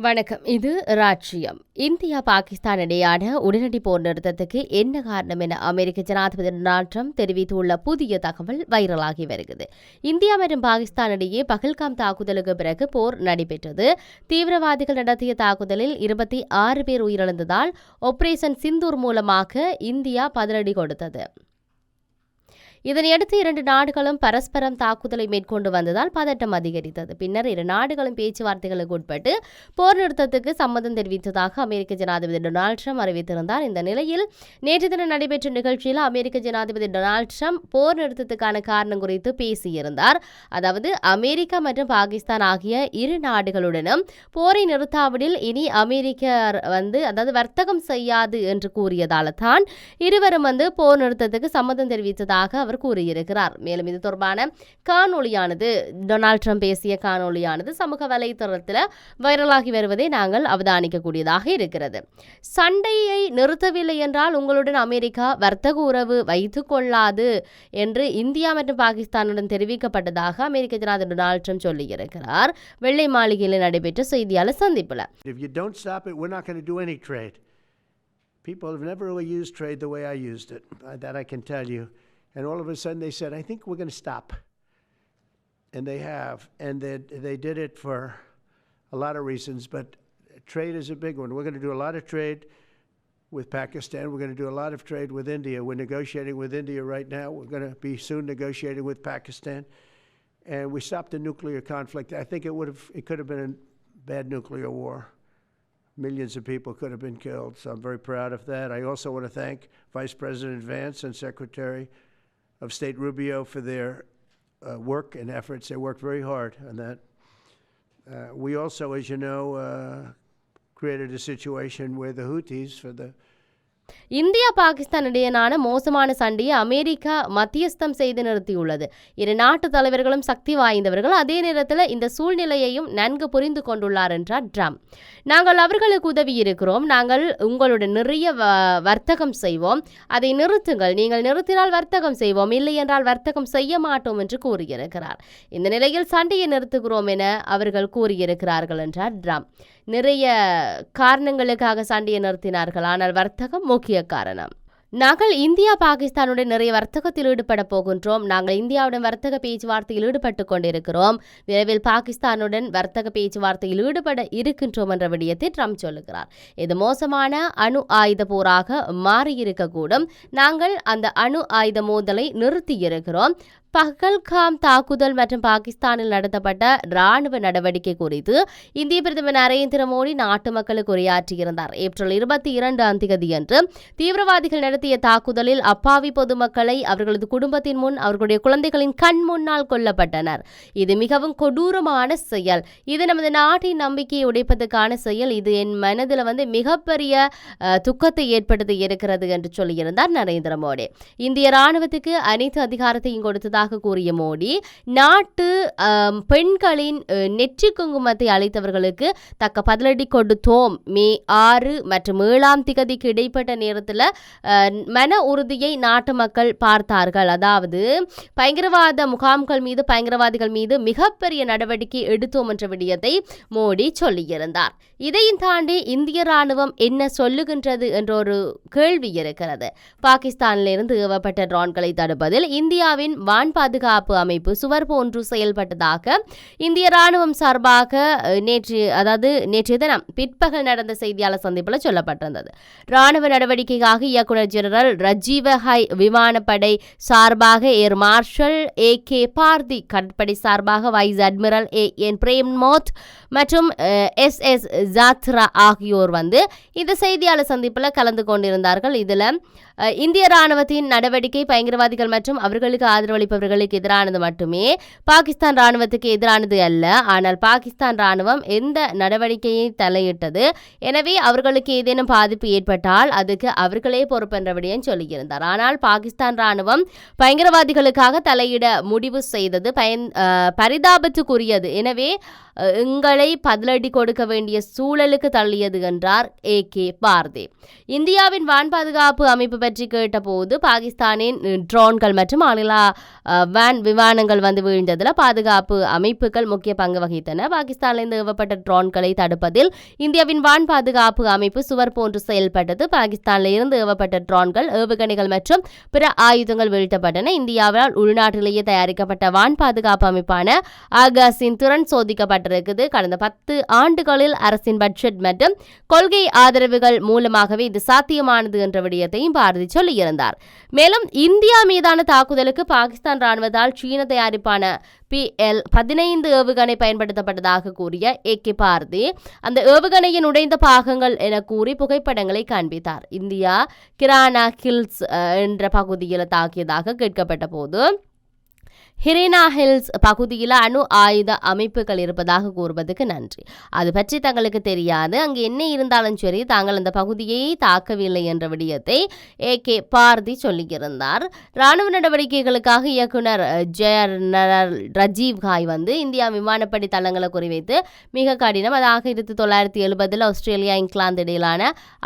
வணக்கம். இது ராஜ்யம் இந்தியா பாகிஸ்தான் இடையான உடனடி போர் நிறுத்தத்துக்கு என்ன காரணம் என அமெரிக்க ஜனாதிபதி டொனால்ட் ட்ரம்ப் தெரிவித்துள்ள புதிய தகவல் வைரலாகி வருகிறது. இந்தியா மற்றும் பாகிஸ்தான் இடையே பகல்காம் தாக்குதலுக்கு பிறகு போர் நடைபெற்றது. தீவிரவாதிகள் நடத்திய தாக்குதலில் இருபத்தி ஆறு பேர் உயிரிழந்ததால் ஆபரேஷன் சிந்தூர் மூலமாக இந்தியா பதிலடி கொடுத்தது. இதனையடுத்து இரண்டு நாடுகளும் பரஸ்பரம் தாக்குதலை மேற்கொண்டு வந்ததால் பதட்டம் அதிகரித்தது. பின்னர் இரு நாடுகளும் பேச்சுவார்த்தைகளுக்கு உட்பட்டு போர் நிறுத்தத்துக்கு சம்மதம் தெரிவித்ததாக அமெரிக்க ஜனாதிபதி டொனால்ட் ட்ரம்ப் அறிவித்திருந்தார். இந்த நிலையில் நேற்று தினம் நடைபெற்ற நிகழ்ச்சியில் அமெரிக்க ஜனாதிபதி டொனால்ட் ட்ரம்ப் போர் நிறுத்தத்துக்கான காரணம் குறித்து பேசியிருந்தார். அதாவது அமெரிக்கா மற்றும் பாகிஸ்தான் ஆகிய இரு நாடுகளுடனும் போரை நிறுத்தாவிடில் இனி அமெரிக்க வந்து அதாவது வர்த்தகம் செய்யாது என்று கூறியதால் தான் இருவரும் வந்து போர் நிறுத்தத்துக்கு சம்மதம் தெரிவித்ததாக அவர் கூறியிருக்கிறார் மேலும் இது தொடர்பான காணொளியானது டொனால்ட் ட்ரம்ப் பேசிய காணொலியானது சமூக வலைத்தளத்தில் வைரலாகி வருவதை நாங்கள் அவதானிக்கக்கூடியதாக இருக்கிறது சண்டையை நிறுத்தவில்லை என்றால் உங்களுடன் அமெரிக்கா வர்த்தக உறவு வைத்துக் கொள்ளாது என்று இந்தியா மற்றும் பாகிஸ்தானுடன் தெரிவிக்கப்பட்டதாக அமெரிக்க ஜனாதிபதி டொனால்ட் ட்ரம்ப் சொல்லியிருக்கிறார் வெள்ளை மாளிகையில் நடைபெற்ற செய்தியாளர் சந்திப்பில் People have never really used trade the way I used it. That I can tell you. And all of a sudden they said, I think we're going to stop. And they have. And they, they did it for a lot of reasons, but trade is a big one. We're going to do a lot of trade with Pakistan. We're going to do a lot of trade with India. We're negotiating with India right now. We're going to be soon negotiating with Pakistan. And we stopped the nuclear conflict. I think it would have, it could have been a bad nuclear war millions of people could have been killed. So I'm very proud of that. I also want to thank Vice President Vance and Secretary of State Rubio for their uh, work and efforts. They worked very hard on that. Uh, we also, as you know, uh, created a situation where the Houthis, for the India Pakistan இடையேயான மோசமான சண்டையை America மத்தியஸ்தம் செய்து நிறுத்தியுள்ளது. இரு நாட்டு தலைவர்களும் சக்தி வாய்ந்தவர்கள். அதே நேரத்தில் இந்த சூழ்நிலையையும் நன்கு புரிந்து கொண்டுள்ளார் என்றார் ட்ரம்ப். நாங்கள் அவர்களுக்கு உதவி இருக்கிறோம். நாங்கள் உங்களுடன் நிறைய வர்த்தகம் செய்வோம். அதை நிறுத்துங்கள். நீங்கள் நிறுத்தினால் வர்த்தகம் செய்வோம். இல்லை என்றால் வர்த்தகம் செய்ய மாட்டோம் என்று கூறியிருக்கிறார். இந்த நிலையில் சண்டையை நிறுத்துகிறோம் என அவர்கள் கூறியிருக்கிறார்கள் என்றார் ட்ரம்ப். நிறைய காரணங்களுக்காக சண்டையை நிறுத்தினார்கள். ஆனால் வர்த்தகம் முக்கிய காரணம். நாங்கள் இந்தியா பாகிஸ்தானுடன் நிறைய வர்த்தகத்தில் ஈடுபட போகின்றோம். நாங்கள் இந்தியாவுடன் வர்த்தக பேச்சுவார்த்தையில் ஈடுபட்டு கொண்டிருக்கிறோம். விரைவில் பாகிஸ்தானுடன் வர்த்தக பேச்சுவார்த்தையில் ஈடுபட இருக்கின்றோம் என்ற விடயத்தை ட்ரம்ப் சொல்லுகிறார். இது மோசமான அணு ஆயுத போராக மாறியிருக்கக்கூடும். நாங்கள் அந்த அணு ஆயுத மோதலை நிறுத்தியிருக்கிறோம். பகல்காம் தாக்குதல் மற்றும் பாகிஸ்தானில் நடத்தப்பட்ட ராணுவ நடவடிக்கை குறித்து இந்திய பிரதமர் நரேந்திர மோடி நாட்டு மக்களுக்கு உரையாற்றியிருந்தார். ஏப்ரல் இருபத்தி இரண்டாம் தேதியன்று தீவிரவாதிகள் நடத்திய தாக்குதலில் அப்பாவி பொதுமக்களை அவர்களது குடும்பத்தின் முன் அவர்களுடைய குழந்தைகளின் கண் முன்னால் கொல்லப்பட்டனர். இது மிகவும் கொடூரமான செயல். இது நமது நாட்டின் நம்பிக்கையை உடைப்பதற்கான செயல். இது என் மனதில் வந்து மிகப்பெரிய துக்கத்தை ஏற்படுத்தி இருக்கிறது என்று சொல்லியிருந்தார் நரேந்திர மோடி. இந்திய ராணுவத்துக்கு அனைத்து அதிகாரத்தையும் கொடுத்ததாக கூறிய மோடி நாட்டு பெண்களின் நெற்றி குங்குமத்தை அளித்தவர்களுக்கு தக்க பதிலடி கொடுத்தோம். மே ஆறு மற்றும் ஏழாம் திகதிக்கு இடைப்பட்ட நேரத்தில் மன உறுதியை நாட்டு மக்கள் பார்த்தார்கள். அதாவது பயங்கரவாத முகாம்கள் மீது பயங்கரவாதிகள் மீது மிகப்பெரிய நடவடிக்கை எடுத்தோம் என்ற விடயத்தை மோடி சொல்லியிருந்தார். இதையும் தாண்டி இந்திய ராணுவம் என்ன சொல்லுகின்றது என்ற ஒரு கேள்வி இருக்கிறது. பாகிஸ்தானிலிருந்து ஏவப்பட்ட ட்ரோன்களை தடுப்பதில் இந்தியாவின் வான் பாதுகாப்பு அமைப்பு சுவர் போன்று செயல்பட்டதாக இந்திய ராணுவம் சார்பாக நேற்று அதாவது நேற்றைய தினம் பிற்பகல் நடந்த செய்தியாளர் சந்திப்பில் சொல்லப்பட்டிருந்தது. ராணுவ நடவடிக்கைக்காக இயக்குனர் ஜெனரல் ரஜீவ ஹை விமானப்படை சார்பாக air marshal A K Bharti கடற்படை சார்பாக வைஸ் அட்மிரல் ஏ. என். பிரேம்மோத் மற்றும் எஸ். எஸ். ஜாத்ரா ஆகியோர் வந்து இந்த செய்தியாளர் சந்திப்பில் கலந்து கொண்டிருந்தார்கள். இதில் இந்திய ராணுவத்தின் நடவடிக்கை பயங்கரவாதிகள் மற்றும் அவர்களுக்கு என்பவர்களுக்கு எதிரானது மட்டுமே. பாகிஸ்தான் ராணுவத்துக்கு எதிரானது அல்ல. ஆனால் பாகிஸ்தான் ராணுவம் எந்த நடவடிக்கையை தலையிட்டது? எனவே அவர்களுக்கு ஏதேனும் பாதிப்பு ஏற்பட்டால் அதுக்கு அவர்களே பொறுப்பென்ற விடயம் சொல்லியிருந்தார். ஆனால் பாகிஸ்தான் ராணுவம் பயங்கரவாதிகளுக்காக தலையிட முடிவு செய்தது பயன் பரிதாபத்துக்குரியது. எனவே எங்களை பதிலடி கொடுக்க வேண்டிய சூழலுக்கு தள்ளியது என்றார் ஏ. கே. பார்தே. இந்தியாவின் வான் பாதுகாப்பு அமைப்பு பற்றி கேட்டபோது பாகிஸ்தானின் ட்ரோன்கள் மற்றும் அணிலா வேன் விமானங்கள் வந்து வீழ்ந்ததில் பாதுகாப்பு அமைப்புகள் முக்கிய பங்கு வகித்தன பாகிஸ்தானிலிருந்து ஏவப்பட்ட ட்ரோன்களை தடுப்பதில் இந்தியாவின் வான் பாதுகாப்பு அமைப்பு சுவர் போன்று செயல்பட்டது பாகிஸ்தானில் இருந்து ஏவப்பட்ட ட்ரோன்கள் ஏவுகணைகள் மற்றும் பிற ஆயுதங்கள் வீழ்த்தப்பட்டன இந்தியாவால் உள்நாட்டிலேயே தயாரிக்கப்பட்ட வான் பாதுகாப்பு அமைப்பான ஆகாஸின் திறன் சோதிக்கப்பட்டிருக்குது கடந்த பத்து ஆண்டுகளில் அரசின் பட்ஜெட் மற்றும் கொள்கை ஆதரவுகள் மூலமாகவே இது சாத்தியமானது என்ற விடயத்தையும் பாரதி சொல்லியிருந்தார் மேலும் இந்தியா மீதான தாக்குதலுக்கு பாகிஸ்தான் ராணுவத்தால் சீன தயாரிப்பான பி எல் பதினைந்து ஏவுகணை பயன்படுத்தப்பட்டதாக கூறிய ஏ கே பாரதி அந்த ஏவுகணையின் உடைந்த பாகங்கள் என கூறி புகைப்படங்களை காண்பித்தார். இந்தியா கிரானா ஹில்ஸ் என்ற பகுதியில் தாக்கியதாக கேட்கப்பட்ட போது ஹிரேனா ஹில்ஸ் பகுதியில் அணு ஆயுத அமைப்புகள் இருப்பதாக கூறுவதற்கு நன்றி. அது பற்றி தங்களுக்கு தெரியாது. அங்கு என்ன இருந்தாலும் சரி தாங்கள் அந்த பகுதியை தாக்கவில்லை என்ற விடயத்தை ஏ. கே. பாரதி சொல்லியிருந்தார். ராணுவ நடவடிக்கைகளுக்காக இயக்குனர் அஹ், ரஜீவ் காய் வந்து இந்தியா விமானப்படை தளங்களை குறிவைத்து மிக கடினம். அது ஆயிரத்தி தொள்ளாயிரத்தி எழுபதில் ஆஸ்திரேலியா இங்கிலாந்து இடையிலான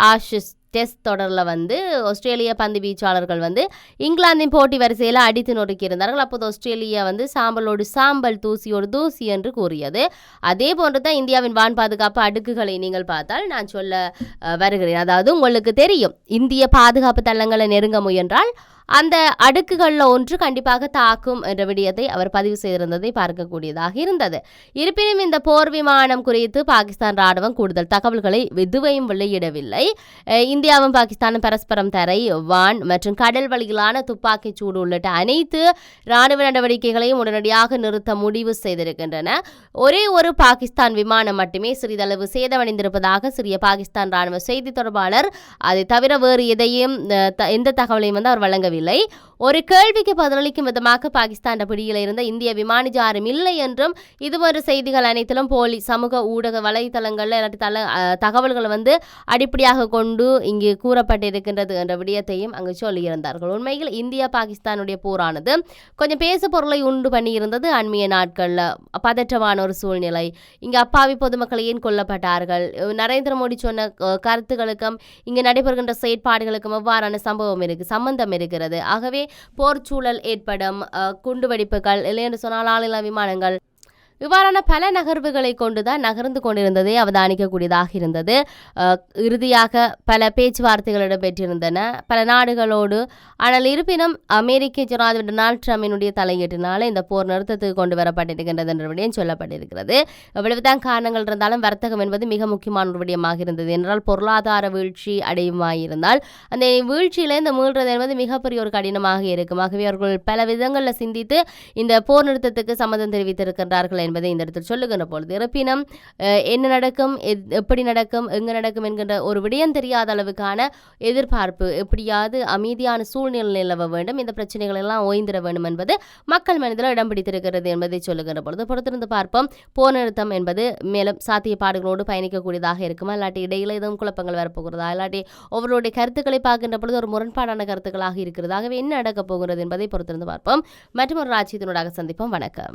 ஆஷிஸ் டெஸ்ட் தொடரில் வந்து ஆஸ்திரேலிய பந்து வீச்சாளர்கள் வந்து இங்கிலாந்தின் போட்டி வரிசையில் அடித்து நொறுக்கியிருந்தார்கள். அப்போது ஆஸ்திரேலியா வந்து சாம்பலோடு சாம்பல் தூசியோடு தூசி என்று கூறியது. அதே போன்று தான் இந்தியாவின் வான் பாதுகாப்பு அடுக்குகளை நீங்கள் பார்த்தால் நான் சொல்ல வருகிறேன். அதாவது உங்களுக்கு தெரியும் இந்திய பாதுகாப்பு தளங்களை நெருங்க முயன்றால் அந்த அடுக்குகளில் ஒன்று கண்டிப்பாக தாக்கும் என்ற விடயத்தை அவர் பதிவு செய்திருந்ததை பார்க்கக்கூடியதாக இருந்தது. இருப்பினும் இந்த போர் விமானம் குறித்து பாகிஸ்தான் ராணுவம் கூடுதல் தகவல்களை எதுவையும் வெளியிடவில்லை. இந்தியாவும் பாகிஸ்தானும் பரஸ்பரம் தரை வான் மற்றும் கடல் வழியிலான துப்பாக்கிச் சூடு உள்ளிட்ட அனைத்து ராணுவ நடவடிக்கைகளையும் உடனடியாக நிறுத்த முடிவு செய்திருக்கின்றன. ஒரே ஒரு பாகிஸ்தான் விமானம் மட்டுமே சிறிதளவு சேதமடைந்திருப்பதாக சிறிய பாகிஸ்தான் ராணுவ செய்தி தொடர்பாளர் அதை தவிர வேறு எதையும் த- எந்த தகவலையும் வந்து அவர் வழங்கவில்லை ஒரு கேள்விக்கு பதிலளிக்கும் விதமாக பாகிஸ்தான் பிடியில் இருந்த இந்திய விமானி யாரும் இல்லை என்றும் இதுபோன்ற செய்திகள் அனைத்திலும் போலி சமூக ஊடக வலைத்தளங்களில் இல்லாட்டி தல தகவல்களை வந்து அடிப்படையாக கொண்டு இங்கு கூறப்பட்டிருக்கின்றது என்ற விடயத்தையும் அங்கு சொல்லியிருந்தார்கள். உண்மையில் இந்தியா பாகிஸ்தானுடைய போரானது கொஞ்சம் பேசு பொருளை உண்டு பண்ணியிருந்தது அண்மைய நாட்களில். பதற்றமான ஒரு சூழ்நிலை. இங்கு அப்பாவி பொதுமக்கள் ஏன் கொல்லப்பட்டார்கள்? நரேந்திர மோடி சொன்ன கருத்துகளுக்கும் கருத்துக்களுக்கும் இங்கு நடைபெறுகின்ற செயற்பாடுகளுக்கும் எவ்வாறான சம்பவம் இருக்கு சம்பந்தம் இருக்கிறது? ஆகவே போர் சூழல் ஏற்படும் குண்டுவெடிப்புகள் இல்லை என்று சொன்னால் ஆளில்லா விமானங்கள் இவ்வாறான பல நகர்வுகளை கொண்டுதான் நகர்ந்து கொண்டிருந்ததை அவதானிக்கக்கூடியதாக இருந்தது. இறுதியாக பல பேச்சுவார்த்தைகள் இடம்பெற்றிருந்தன. பல நாடுகளோடு ஆனால் இருப்பினும் அமெரிக்க ஜனாதிபதி டொனால்ட் ட்ரம்பினுடைய தலையீட்டினால இந்த போர் நிறுத்தத்துக்கு கொண்டு வரப்பட்டிருக்கின்றது என்ற விடயம் சொல்லப்பட்டிருக்கிறது. எவ்வளவுதான் காரணங்கள் இருந்தாலும் வர்த்தகம் என்பது மிக முக்கியமான ஒரு விடயமாக இருந்தது. என்றால் பொருளாதார வீழ்ச்சி அடையுமாயிருந்தால் அந்த வீழ்ச்சியிலிருந்து மீள்றது என்பது மிகப்பெரிய ஒரு கடினமாக இருக்கும். ஆகவே அவர்கள் பல விதங்களில் சிந்தித்து இந்த போர் நிறுத்தத்துக்கு சம்மதம் தெரிவித்திருக்கின்றார்கள் என்பதை இந்த இடத்தில் சொல்லுகின்ற பொழுது இருப்பினும் என்ன நடக்கும் எத்- எப்படி நடக்கும் எங்கு நடக்கும் என்கின்ற ஒரு விடயம் தெரியாத அளவுக்கான எதிர்பார்ப்பு எப்படியாவது அமைதியான சூழ்நிலை நிலவ வேண்டும் இந்த பிரச்சனைகள் எல்லாம் ஓய்ந்திட வேண்டும் என்பது மக்கள் மனதில் இடம் பிடித்திருக்கிறது என்பதை சொல்லுகின்ற பொழுது பொறுத்திருந்து பார்ப்போம். போர் நிறுத்தம் என்பது மேலும் சாத்தியப்பாடுகளோடு பயணிக்கக்கூடியதாக இருக்குமா? இல்லாட்டி இடையில எதுவும் குழப்பங்கள் வரப்போகிறதா? இல்லாட்டி ஒவ்வொருடைய கருத்துக்களை பார்க்கின்ற பொழுது ஒரு முரண்பாடான கருத்துக்களாக இருக்கிறதாகவே என்ன நடக்கப் போகிறது என்பதை பொறுத்திருந்து பார்ப்போம். மற்றும் ஒரு ராஜ்யத்தினூடாக சந்திப்போம். வணக்கம்.